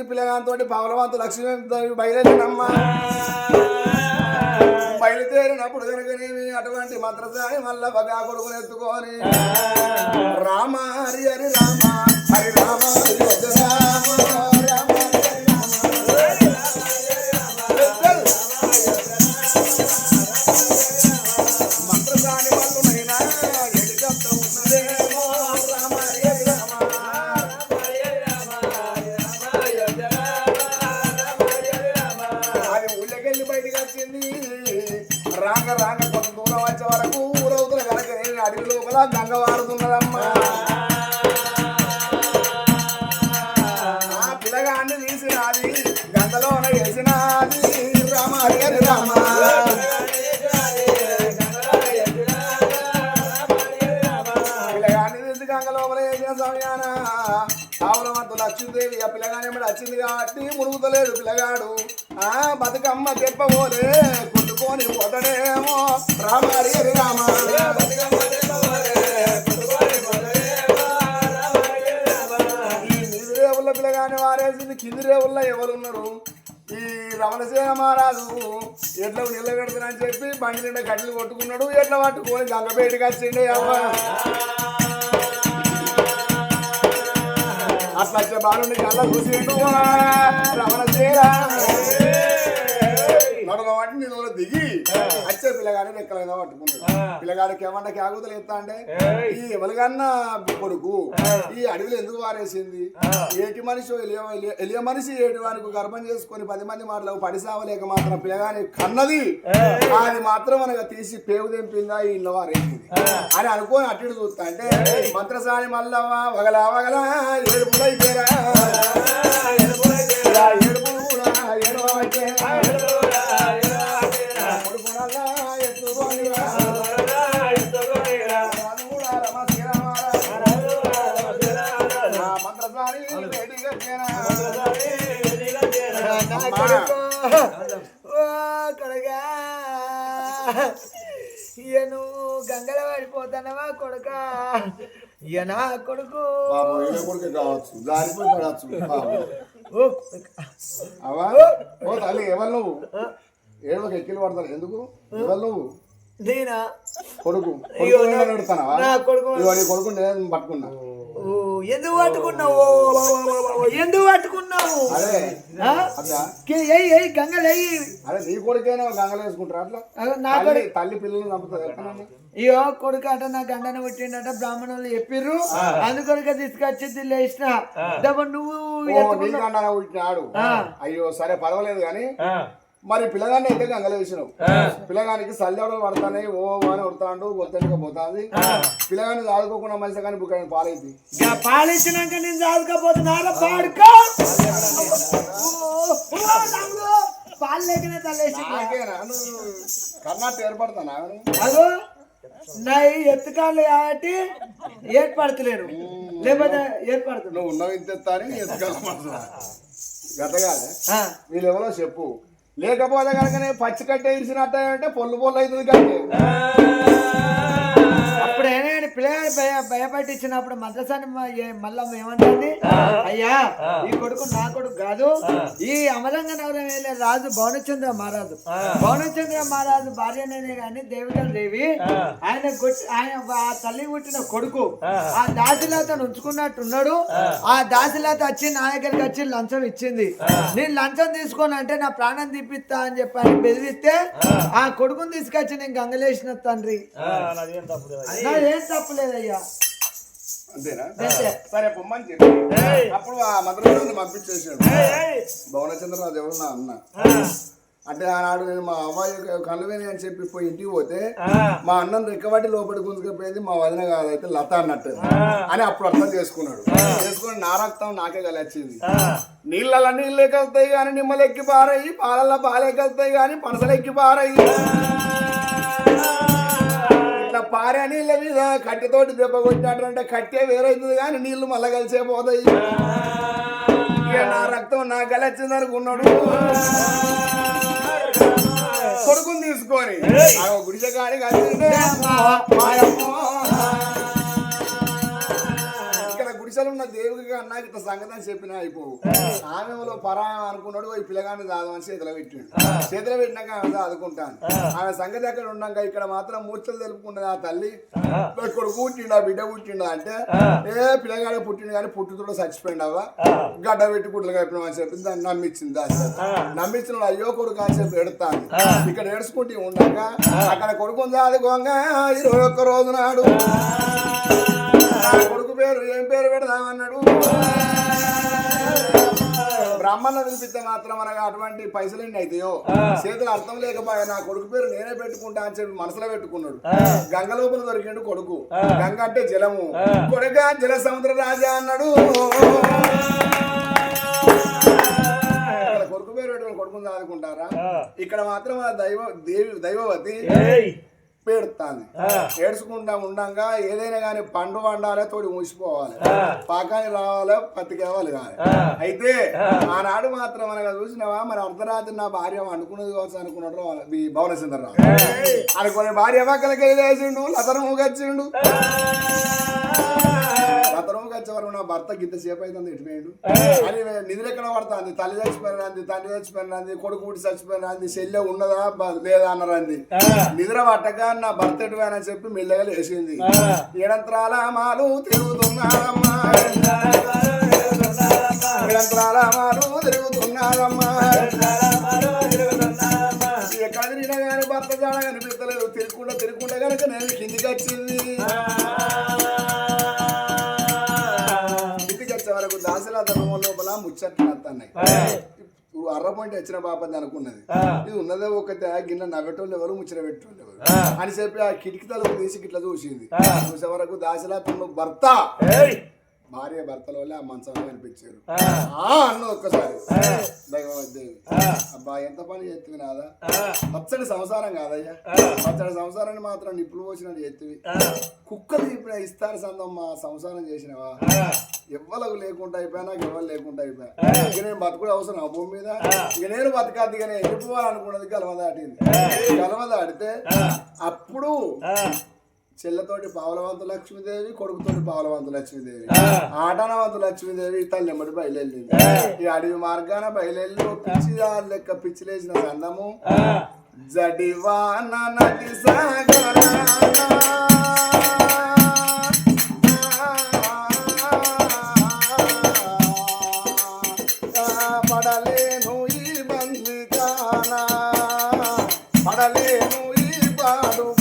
వచ్చింది పిల్లగాంతో పవలవంతు లక్ష్మీ బయలుదేరినమ్మా. బయలుదేరినప్పుడు కనుకనేమి అటువంటి మంత్రసాయి మల్ల బగా కొడుకుని ఎత్తుకొని. రామ హరి హరి రామ హరి రామ హరి వచ్చింది రాక రాక కొంత దూరం వచ్చే వరకు ఊరవుతున్న కనుక నేను అడవి లోపల గంగ ఆ పిల్లగాన్ని తీసినది గంగలోన వేసినది. రామ హరి రామ. పిల్లగాన్ని తీసి లక్ష్మీదేవి ఆ పిల్లగానే ఏమిటి వచ్చింది కాబట్టి మురుగుతలేడు పిల్లగాడు. బతుకమ్మ చెప్పబోలే కొట్టుకొని పోతడేమో. రామారి హరి రామ ఈ పిల్లగాని వారేసింది కింది రేవుల్లో ఎవరున్నారు? ఈ రమణసేన మహారాజు ఎట్లా నీళ్ళ అని చెప్పి బండి నిండా కట్టెలు కొట్టుకున్నాడు ఎట్లా పట్టుకొని గంగపేటకి వచ్చిండే అవ్వ అట్లా వచ్చే బాలుని కళ్ళ చూసిండు రమణసేన నడవ వాటి నీళ్ళలో దిగి వచ్చే పిల్లగాని రెక్కలుగా పట్టుకున్నాడు పిల్లగాడికి ఏమన్నా కాగుతలు ఎత్తా అంటే ఈ ఎవరికన్నా కొడుకు ఈ అడవిలో ఎందుకు వారేసింది? ఏటి మనిషి ఎలియ మనిషి ఏటి వానికి గర్భం చేసుకొని పది మంది మాటలు పడిసావలేక మాత్రం పిల్లగాని కన్నది. అది మాత్రం మనకు తీసి పేవు తెంపిందా ఈ ఇళ్ళ వారేసింది. అని అనుకోని అటు చూస్తా అంటే మంత్రసాని మల్లవ్వ వగలా వగలా ఏడుపులైతేరా ఇలా ఏడుపులు కూడా కొడగా ఇక నువ్వు గంగల పడిపోతానవా కొడుక ఇక నా కొడుకు కావచ్చు జారిపోయి పడవచ్చు ఓ, అవా? ఓ తల్లి ఎవరు నువ్వు? ఏడువకి ఎక్కిలు పడతారు ఎందుకు? ఎవరు నువ్వు? నేనా? కొడుకు. కొడుకు పట్టుకున్నా. ఎందుకు పట్టుకున్నావు? ఎందుకు పట్టుకున్నావు? ఎయ్యి అదే నీ కొడుకైనా గంగలు వేసుకుంటారా అట్లా? నా తల్లి కొడుకు తల్లి పిల్లలు అయ్యో కొడుకు అట నా గండన పుట్టిండట బ్రాహ్మణులు చెప్పిర్రు. అందుకొడుక తీసుకొచ్చి లేచిన. దెబ్బ నువ్వు. అయ్యో సరే పర్వాలేదు కానీ మరి పిల్లగాన్ని అయితే గంగలు వేసినావు పిల్లగానికి సల్లెవడలు పడతానే ఓ అని ఉడతాడు గొంతెండుగా పోతాంది. పిల్లగాన్ని ఆడుకోకుండా మనిషి కానీ బుక్ పాలైంది పాలిచ్చినాక నేను చదువుకపోతున్నారా పాడుకో. పాలు లేకనే తల్లేసి కర్ణాటక ఏర్పడతానా అదో నా ఎత్తుకాలు కాబట్టి ఏర్పడతలేరు. లేకపోతే ఏర్పడుతుంది నువ్వు ఉన్నవి ఇంత అని ఎత్తుకెళ్ళమంటున్నా గత కాదే ఆ, వీళ్ళు ఎవరో చెప్పు. లేకపోతే కనుక పచ్చి కట్టే ఇరిసినట్టు అంటే పొల్లు పొల్లు అవుతుంది కంటే అప్పుడు పిల్లగాడు భయ భయపట్టించినప్పుడు మద్రసాని మళ్ళా ఏమంటుంది? అయ్యా ఈ కొడుకు నా కొడుకు కాదు. ఈ అమలంగా నగరం వెళ్ళే రాజు భవనచంద్ర మహారాజు. భవనచంద్ర మహారాజు భార్యనే గాని దేవికల దేవి ఆయన ఆయన ఆ తల్లి పుట్టిన కొడుకు ఆ. దాసిలత ఉంచుకున్నట్టున్నాడు. ఆ. దాసిలత వచ్చి నా దగ్గరికి వచ్చి లంచం ఇచ్చింది. నేను లంచం తీసుకొని అంటే నా ప్రాణం తీపిస్తా అని చెప్పి బెదిరిస్తే ఆ. కొడుకుని తీసుకొచ్చి నేను గంగలేసిన తండ్రి. నా ఏం తప్పులేదయ్యా అంతేనా? అంతే. సరే పొమ్మని చెప్పి. అప్పుడు ఆ మద్రాసు పంపించేసాడు భువనచంద్రరాజు ఎవరు నా అన్న అంటే ఆనాడు నేను మా అమ్మాయి కళ్ళు వేని అని చెప్పి పోయి ఇంటికి పోతే మా అన్నం రెక్కబట్టి లోపలి గుంజుకపోయింది మా వదిన కాదైతే లత అన్నట్టు. అని అప్పుడు అర్థం చేసుకున్నాడు. చేసుకుని నా రక్తం నాకే కలిచింది నీళ్ళల్లో నీళ్ళు ఎక్కలుతాయి కానీ నిమ్మలు ఎక్కి పారయ్యి పాలల్లో పాలు ఎక్కలుతాయి కానీ పనసలు ఎక్కి పారయ్యి పారే నీళ్ళ మీద కట్టెతోటి దెబ్బ కొట్టినట్టు కట్టే వేరైతుంది కానీ నీళ్ళు మళ్ళా కలిసే పోతాయి. ఇక నా రక్తం నా కలిసింది అనుకున్నాడు. కొడుకుని తీసుకొని గుడిసె కాడి కలిసిందే ముచ్చలున్న దేవుడికి అన్నా ఇట్లా సంగతి అని చెప్పినా అయిపోవు. ఆమెలో పరాయం అనుకున్నాడు ఈ పిల్లగాన్ని దాదామని చేతిలో పెట్టిండు. చేతిలో పెట్టినాక ఆమె చదువుకుంటాను ఆమె సంగతి ఎక్కడ ఉన్నాక ఇక్కడ మాత్రం ముచ్చలు తెలుపుకున్నది ఆ తల్లి. కొడుకు పుట్టిండా బిడ్డ పుట్టిండా అంటే ఏ పిల్లగాడే పుట్టిండు కానీ పుట్టుతో చచ్చిపోయిండు అవ్వ. గడ్డ పెట్టి గుడ్లు కప్పినాం అని చెప్పి దాన్ని నమ్మించింది దాని నమ్మించిన అయ్యో కొడుకు అని చెప్పి ఎడతాను ఇక్కడ ఏడ్చుకుంటూ ఉండగా అక్కడ కొడుకు చదువుకోగా ఇరవై ఒక్క రోజు నాడు. పేరు ఏం పేరు పెడదామన్నాడు బ్రాహ్మణ పిలిపిస్తే మాత్రం అనగా అటువంటి పైసలు ఎన్ని అయితాయో చేతులు అర్థం లేకపోయా నా కొడుకు పేరు నేనే పెట్టుకుంటా అని చెప్పి మనసులో పెట్టుకున్నాడు. గంగ లోపల దొరికిండు కొడుకు. గంగ అంటే జలము. కొడుక జల సముద్ర రాజా అన్నాడు. కొడుకు పేరు పెట్టుకుని కొడుకుని చదువుకుంటారా? ఇక్కడ మాత్రం దైవ దేవి దైవవతి పెడతాంది ఏడ్చుకుంటా ఉండంగా ఏదైనా కానీ పండు వండాలి తోడి మూసిపోవాలి. పాకాని రావాలి పత్తి కావాలి కానీ అయితే ఆనాడు మాత్రం మనగా చూసినావా? మరి అర్ధరాత్రి నా భార్య అనుకున్నది కావచ్చు అనుకున్నాడు ఈ భవన సుందరరావు అనుకునే భార్య పక్కలకి వెళ్ళేసిండు లతరము గచ్చిండు లతరము గచ్చే వరకు నా భర్త గిద్ద సేపు అవుతుంది ఎటుపోయాడు అని నిధులు ఎక్కడ పడుతుంది? తల్లి చచ్చిపోయినది తండ్రి చచ్చిపోయినది కొడుకు పుట్టి చచ్చిపోయినది చెల్లె ఉన్నదా లేదా అన్నరంది. నిద్ర పట్టక నా భర్త ఎటుపోయానని చెప్పి మెల్లగా లేచింది. ఏడంత్రాల మాలు తిరుగుతున్నారమ్మా. ఏడంత్రాల మాలు తిరుగుతున్నారమ్మా. ఎక్కడ తిరిగినా కానీ భర్త జాడ కనిపించలేదు తిరుగుకుండా తిరుగుకుండా కనుక నేను కిందికి వచ్చింది. దాసల ధర్మం లోపల ముచ్చట్లు వస్తున్నాయి ఇప్పుడు అర్ర పాయింట్ వచ్చిన బాపది అనుకున్నది. ఇది ఉన్నదే ఒకటే గిన్నె నవ్వేటోళ్ళు ఎవరు ముచ్చట పెట్టేటోళ్ళు ఎవరు? అని చెప్పి ఆ కిటికీ తలుపు తీసి ఇట్లా చూసింది. చూసే వరకు దాసలా తను భర్త. భార్య భర్తల వల్ల ఆ మంచంలో కనిపించారు. ఆ. అన్న ఒక్కసారి. దైవదేవి అబ్బా ఎంత పని చేస్తుంది నాదా? పచ్చడి సంసారం కాదయ్యా. పచ్చడి సంసారాన్ని మాత్రం నిప్పులు పోసినట్టు చేతివి కుక్కలు ఇప్పుడు ఇస్తారు సందం మా సంసారం చేసినవా? ఎవ్వలకు లేకుండా అయిపోయా నాకు ఎవరు లేకుండా అయిపోయా ఇక నేను బతుకుడు అవసరం ఆ భూమి మీద. ఇక నేను బతకాదు ఇక నేను వెళ్ళిపోవాలనుకున్నది గలవ దాటింది. గలవ దాటితే అప్పుడు చెల్లతోటి పావలవంతు లక్ష్మీదేవి కొడుకుతోటి పావలవంతు లక్ష్మీదేవి. ఆటనవంతు లక్ష్మీదేవి తల్లి ఎమ్మడి బయలుదేరింది. ఈ అడవి మార్గాన బయలుదేరి పిచ్చి లెక్క పిచ్చి లేచిన సందము. జడివాన నది సాగరాన. ఈ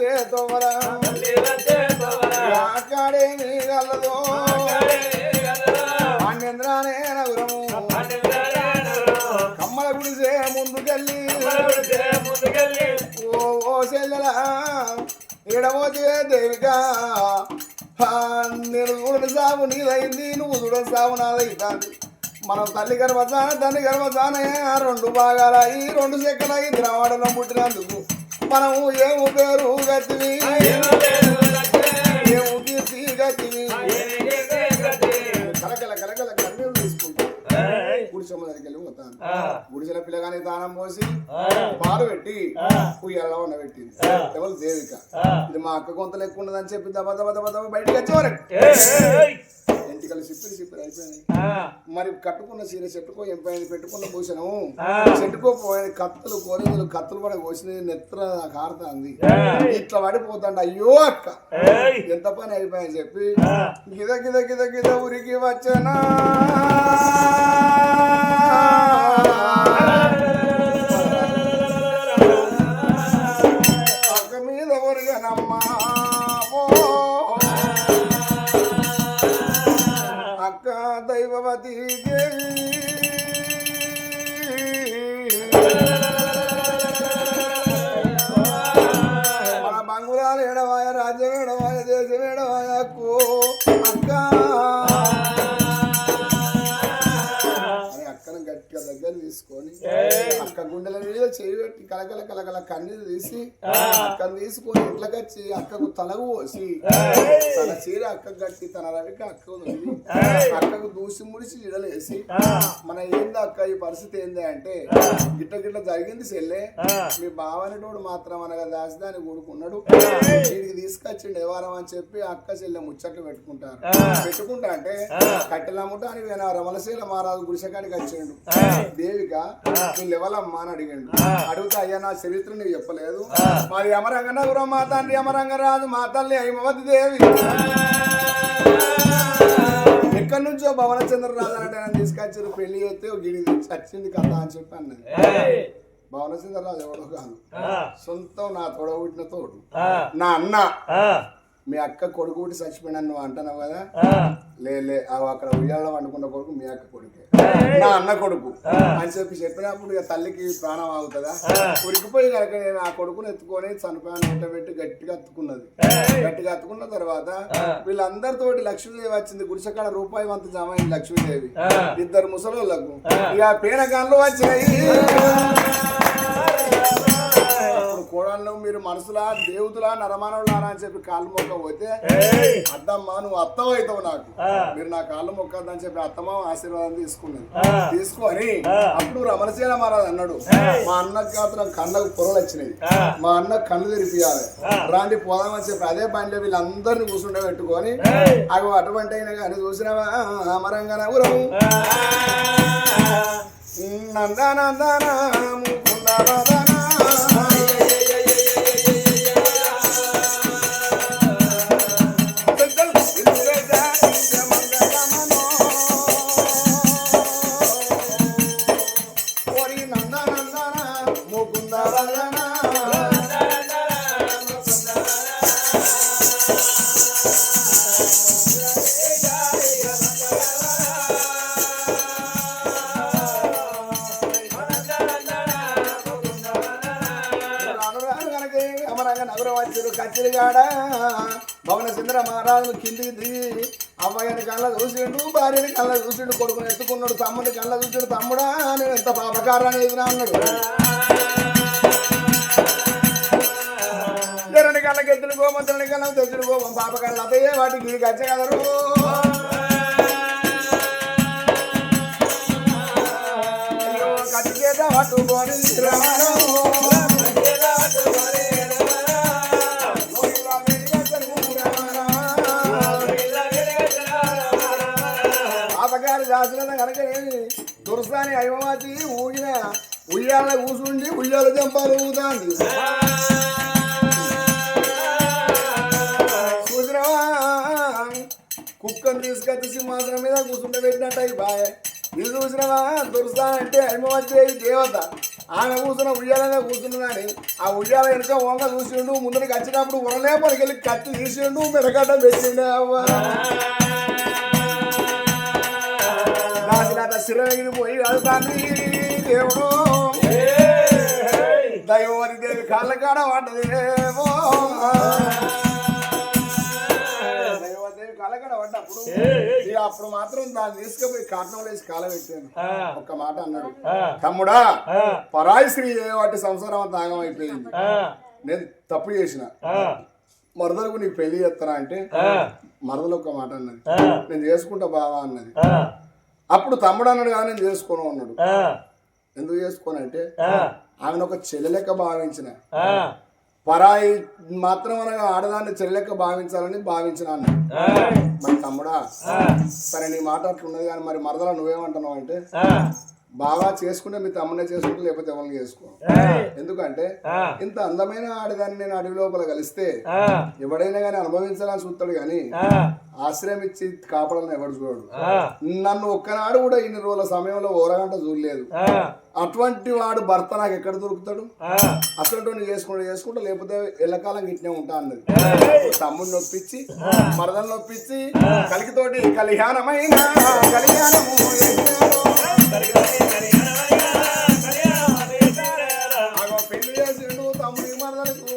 మన ఆకాడే నీ గల్లదు అన్యంద్రానే నగరము. ఓ ఓ నువ్వు తల్లి గర్భసాన తల్లి గర్భసానే రెండు భాగాలు అయ్యి రెండు చెక్కలు అయ్యి ద్రావాడలో పుట్టినందుకు. మనము ఏము పేరు గతివి ఏము కీర్తి గతివి కలకల కలకల కన్నీళ్ళు తీసుకుంటాం గుడిసెమ్మ దగ్గరికి వెళ్ళి పోతాను గుడిసెల పిల్లగానే దానం పోసి పాలు పెట్టి ఉయ్యాలలో ఉన్న పెట్టింది ఎవరు దేవిక? ఇది మా అక్క కొంత లెక్క ఉన్నదని చెప్పి దబ దబ దబ దబ బయటికి వచ్చేవారు ఎంటికలు సిప్పిరి సిప్పిరి అయిపోయినాయి. మరి కట్టుకున్న చీర చెట్టుకో ఎంపైన పెట్టుకున్న భూషణం చెట్టుకో పోయిన కత్తులు కోరికలు కత్తులు పడ కోసిన నెత్ర కారుతాంది ఇట్లా పడిపోతాండి అయ్యో అక్క. ఎంత పని అయిపోయాయని చెప్పి. గిద గిద గిద గిద ఉరికి వచ్చనా. దైవవతి తీసుకొని అక్క గుండెల మీద చేయి పెట్టి కలకల కలకల కన్నీరు తీసి అక్కను తీసుకొని ఇంట్లోకి వచ్చి అక్కకు తలకు పోసి తన చీర అక్క గట్టి తన రవికి తొడిగి, అక్కకు దూసి ముడిచి ఇడలేసి మన ఏంది అక్క ఈ పరిస్థితి ఏంది అంటే గిట్ట గిట్ల జరిగింది చెల్లె. మీ బావనేటోడు మాత్రం అనగా దాసిదాన్ని కూడుకున్నాడు వీడికి తీసుకొచ్చిండు ఏ వారం అని చెప్పి అక్క చెల్లె ముచ్చట్లు పెట్టుకుంటారు. పెట్టుకుంటా అంటే కట్టెల ముఠానికి పోయిన రమలశీల మహారాజు గుడిసెకాడికి వచ్చిండు. దేవిక నువ్వు లెవలమ్మా అని అడిగిండు. అడిగితే అయ్యా నా చరిత్ర నీకు చెప్పలేదు. మాది అమరంగనగురం మా తండ్రి అమరంగరాజు మా తల్లి అయిమవతి దేవి. ఎక్కడి నుంచో భవన చంద్రరాజు అంటే తీసుకొచ్చారు. పెళ్ళి చేస్తే గిడి చచ్చింది కథ అని చెప్పి అన్నది భవన చంద్రరాజు ఎవడో కాదు. సొంతం నా తోడ. పుట్టిన తోడు నా అన్న. మీ అక్క కొడుకు పుట్టి చచ్చిపోయినా నువ్వు అంటున్నావు కదా? లే లే అక్కడ ఉయ్యాలో వండుకున్న కొడుకు మీ అక్క కొడుకే. నా అన్న కొడుకు. అని చెప్పి చెప్పినప్పుడు ఇక తల్లికి ప్రాణం ఆగుతుందా? ఉరికిపోయి కనుక నేను ఆ కొడుకుని ఎత్తుకొని చనిపోయాను పెట్టి గట్టిగా అత్తుకున్నది. గట్టిగా అత్తుకున్న తర్వాత వీళ్ళందరితోటి లక్ష్మీదేవి వచ్చింది. గుడిసెకాడ రూపాయి వంత జమ అయింది లక్ష్మీదేవి. ఇద్దరు ముసలోళ్ళకు. ఇక పేనగాన్లు వచ్చినాయి. అప్పుడు కోడళ్ళు మీరు మనసులా దేవతలా నరమానవులారా అని చెప్పి కాళ్ళు మొక్క పోతే అద్దమ్మా నువ్వు అత్తవ అవుతావు నాకు మీరు నా కాళ్ళు మొక్కద్దని చెప్పి అత్తమ్మ ఆశీర్వాదం తీసుకున్నది. తీసుకొని అప్పుడు రమణసేన మహారాజ్ అన్నాడు మా అన్నకు మాత్రం కళ్ళకు పొరలు వచ్చినాయి. మా అన్న కళ్ళు తెరిపియాలి. రాండి పోదామని చెప్పి అదే బండిలో వీళ్ళందరినీ కూర్చుండే పెట్టుకొని అవి అటువంటి అయినా కానీ చూసినావా? అమరంగా నగురము నందనందన ముకుందవదన కచ్చిరిగాడ భవన మహారాజు కిందికి దిగి అమ్మాయిని కళ్ళ చూసిండు భార్యని కళ్ళ చూసిండు కొడుకుని ఎత్తుకున్నాడు తమ్ముని కళ్ళ చూసిండు తమ్ముడా నేను ఎంత పాపకారాన్ని ఎదురా అన్నాడు. జరని కళ్ళకి ఎత్తులు గోమంతుని కళ్ళ తెచ్చుడు గోపం పాపకారాలు అదే వాటికి ఇది గచ్చ కదరు. చేత రావడం. కనుక దాసులను దుర్సాని అయ్యమాచి ఊగిన ఉయ్యాల కూసుండి ఉయ్యాల జంపాలు ఊగుతాంది. కుక్కను తీసుకొచ్చి సింహాసనం మీద కూర్చుంటే పెట్టినట్టు బాయ్. ఇది చూసినావా? దుర్సా అంటే అమ్మవచ్చే దేవత. ఆమె కూర్చున్న ఉయ్యాలనే కూర్చున్నదని ఆ ఉయ్యాల వెనుక వంగ చూసిండు ముందరికి వచ్చినప్పుడు ఉరలే పనికెళ్ళి కత్తి తీసిండు మెడగడ్డ పెట్టిండు అవ్వ శిరగిరి పోయి దేవుడు దైవవతి దేవి కాళ్ళ కాడ పడ్డదేమో. దైవవతి దేవి కాళ్ళ కాడ పడ్డప్పుడు ఇక అప్పుడు మాత్రం దాన్ని తీసుకుపోయి కాటనం వేసి కాల పెట్టాను. ఒక్క మాట అన్నాడు. తమ్ముడా పరాయి స్త్రీ ఏ వాటి సంసారం అంతా ఆగం అయిపోయింది. నేను తప్పు చేసిన. మరదలకు నీకు పెళ్ళి చేస్తానా అంటే మరదలు ఒక మాట అన్నది. నేను చేసుకుంటా బావా అన్నది. అప్పుడు తమ్ముడు అన్నాడు కానీ నేను చేసుకోను అన్నాడు. ఎందుకు చేసుకోను అంటే ఆమెను ఒక చెల్లె లెక్క భావించిన పరాయి మాత్రం అనగా ఆడదాన్ని చెల్లె లెక్క భావించాలని భావించిన అన్నాడు మరి తమ్ముడా సరే నీ మాట అట్లున్నది కానీ మరి మరదల నువ్వేమంటున్నావు అంటే బాగా చేసుకుంటే మీ తమ్మునే చేసుకుంటే లేకపోతే ఎవరిని చేసుకో? ఎందుకంటే ఇంత అందమైన ఆడదాన్ని నేను అడవి లోపల కలిస్తే ఎవడైనా కానీ అనుభవించాలని చూస్తాడు కానీ ఆశ్రయం ఇచ్చి కాపాడాలని ఎవడు చూడడు. నన్ను ఒక్కనాడు కూడా ఇన్ని రోజుల సమయంలో ఓరగంట చూడలేదు. అటువంటి వాడు భర్త నాకు ఎక్కడ దొరుకుతాడు? అసలు చేసుకుంటూ చేసుకుంటా లేకపోతే ఎల్లకాలం గిట్నే ఉంటా అన్నది. తమ్ముడిని నొప్పించి మరదలు నొప్పించి కలికితోటి కళ్యాణమైన కళ్యాణము పెళ్ళి చేసిండు తమ్ముడి మరదలకు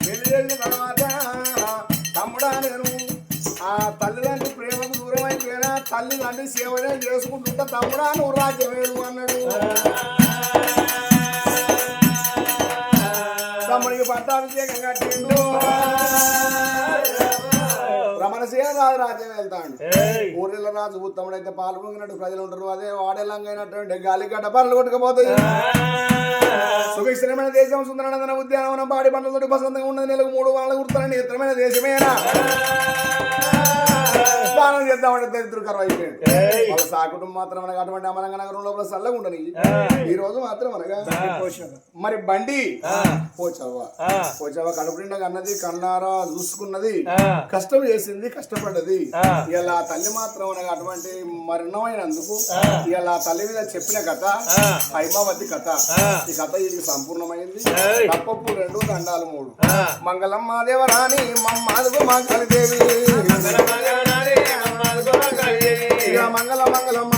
పెళ్ళి చేసిన తర్వాత తమ్ముడా నేను ఆ తల్లిదండ్రి ప్రేమకు దూరం అయిపోయినా తల్లిదండ్రి సేవనే చేసుకుంటుంటే తమ్ముడా నువ్వు రాజ్యమేలు అన్నాడు తమ్ముడికి పట్టాభిషేకం కట్టిండు రమణసీన రాజు రాజ్యం వెళ్తాడు. ఊరిలో రాజు ఉత్తముడు అయితే పాలు పొంగినట్టు ప్రజలు ఉంటారు. అదే వాడేలంగైనటువంటి గాలి గడ్డ పనులు కొట్టుకుపోతాయి సుభిక్షమైన దేశం సుందరనందన ఉద్యానవనం పాడి పంటలతో బసంతంగా ఉన్నది. నెలకు మూడు వాళ్ళ గుర్తులని నేత్రమైన దేశమేనా? స్నానం చేద్దామంటే దరిద్రుడు కర్వ అయిపోయాడు వాళ్ళ సాకుటం మాత్రం అనగా అటువంటి అమరంగ నగరం లోపల చల్లగా ఉండని. ఈ రోజు మాత్రం అనగా మరి బండి? పోచవ్వ పోచవ్వ కడుపు నిండా అన్నది కన్నారా చూసుకున్నది కష్టం చేసింది కష్టపడ్డది. ఇలా తల్లి మాత్రం అనగా అటువంటి మరణమైనందుకు ఇలా తల్లి మీద చెప్పిన కథ హైమావతి కథ. ఈ కథ ఇది సంపూర్ణమైంది. తప్పపు రెండు దండాలు మూడు. మంగళమ్మ దేవరాణి మమ్మాదుగు మంగళదేవి. మంగళ మంగళం